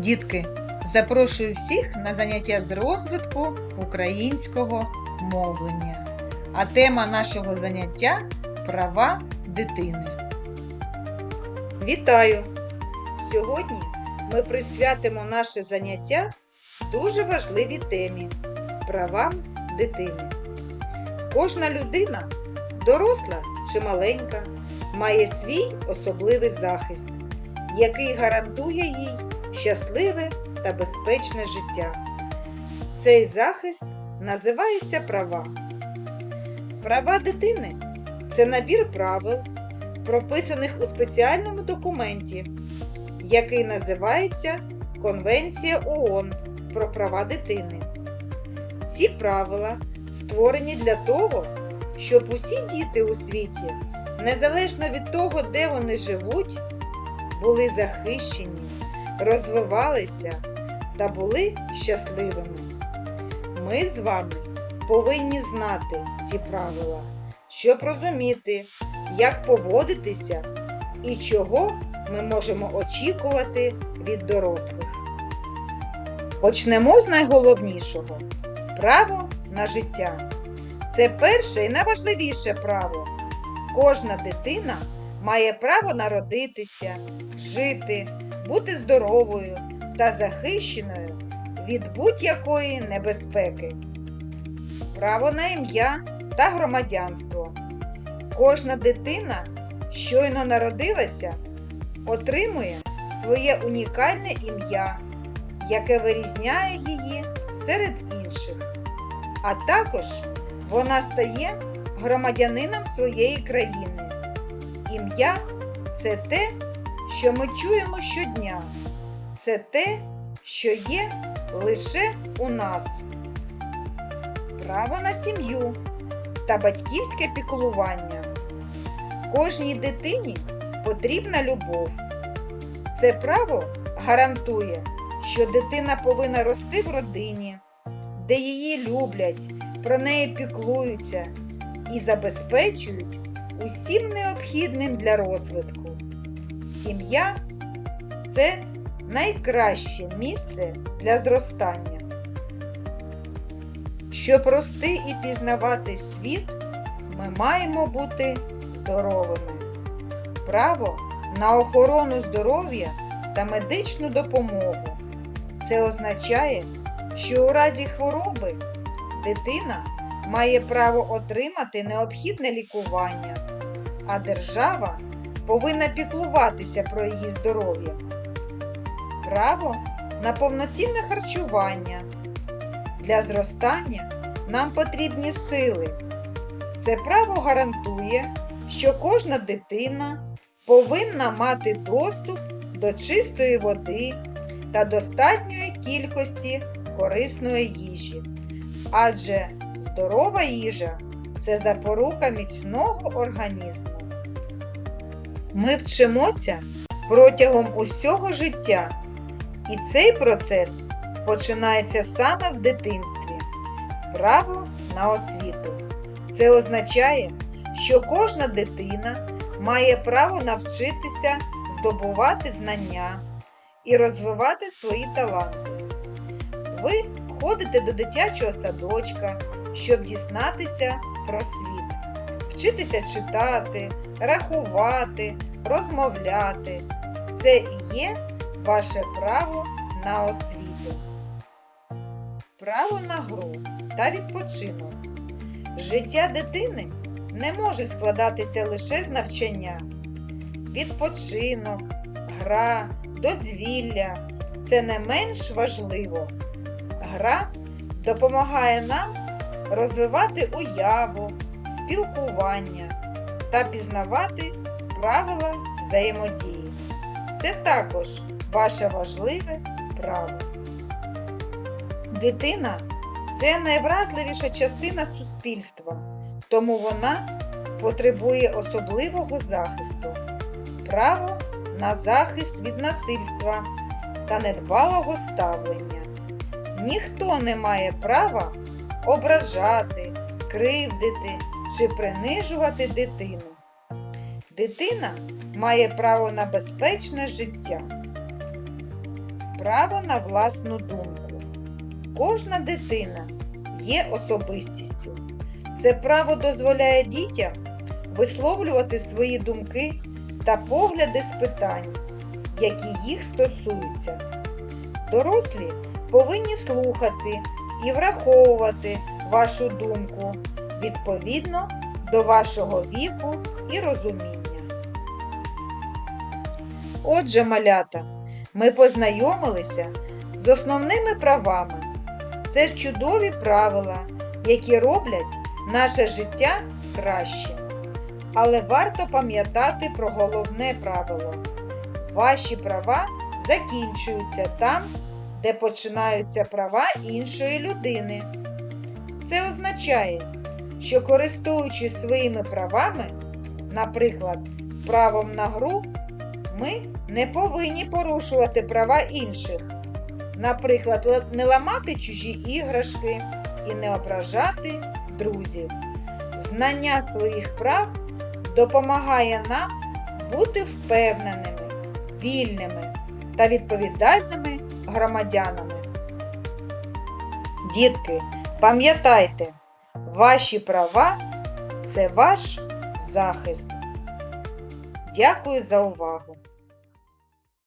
Дітки, запрошую всіх на заняття з розвитку українського мовлення. А тема нашого заняття права дитини. Вітаю! Сьогодні ми присвятимо наше заняття дуже важливій темі правам дитини. Кожна людина, доросла чи маленька, має свій особливий захист, який гарантує їй щасливе та безпечне життя. Цей захист називається права. Права дитини це набір правил, прописаних у спеціальному документі, який називається Конвенція ООН про права дитини. Ці правила створені для того, щоб усі діти у світі, незалежно від того, де вони живуть, були захищені, розвивалися та були щасливими. Ми з вами повинні знати ці правила, щоб розуміти, як поводитися і чого ми можемо очікувати від дорослих. Почнемо з найголовнішого право на життя. Це перше і найважливіше право. Кожна дитина має право народитися, жити, бути здоровою та захищеною від будь-якої небезпеки. Право на ім'я та громадянство. Кожна дитина, щойно народилася, отримує своє унікальне ім'я, яке вирізняє її серед інших. А також вона стає громадянином своєї країни. Ім'я це те, що ми чуємо щодня. Це те, що є лише у нас. Право на сім'ю та батьківське піклування. Кожній дитині потрібна любов. Це право гарантує, що дитина повинна рости в родині, де її люблять, про неї піклуються і забезпечують усім необхідним для розвитку. Сім'я це найкраще місце для зростання. Щоб рости і пізнавати світ, ми маємо бути здоровими. Право на охорону здоров'я та медичну допомогу. Це означає, що у разі хвороби дитина має право отримати необхідне лікування, а держава повинна піклуватися про її здоров'я. Право на повноцінне харчування. Для зростання нам потрібні сили. Це право гарантує, що кожна дитина повинна мати доступ до чистої води та достатньої кількості корисної їжі. Адже здорова їжа це запорука міцного організму. Ми вчимося протягом усього життя, і цей процес починається саме в дитинстві. Право на освіту. Це означає, що кожна дитина має право навчитися здобувати знання і розвивати свої таланти. Ви ходите до дитячого садочка, щоб дізнатися про світ, вчитися читати, рахувати, розмовляти. Це і є ваше право на освіту. Право на гру та відпочинок. Життя дитини не може складатися лише з навчання. Відпочинок, гра, дозвілля це не менш важливо. Гра допомагає нам розвивати уяву, спілкування та пізнавати правила взаємодії. Це також ваше важливе право. Дитина це найвразливіша частина суспільства, тому вона потребує особливого захисту, право на захист від насильства та недбалого ставлення. Ніхто не має права ображати, кривдити чи принижувати дитину. Дитина має право на безпечне життя. право на власну думку. Кожна дитина є особистістю. Це право дозволяє дітям висловлювати свої думки та погляди з питань, які їх стосуються. Дорослі повинні слухати і враховувати вашу думку відповідно до вашого віку і розуміння. Отже, малята, ми познайомилися з основними правами. Це чудові правила, які роблять наше життя кращим. Але варто пам'ятати про головне правило. Ваші права закінчуються там, де починаються права іншої людини. Це означає, що користуючись своїми правами, наприклад, правом на гру, ми не повинні порушувати права інших. Наприклад, не ламати чужі іграшки і не ображати друзів. Знання своїх прав допомагає нам бути впевненими, вільними та відповідальними громадянами. Дітки, пам'ятайте, ваші права це ваш захист. Дякую за увагу!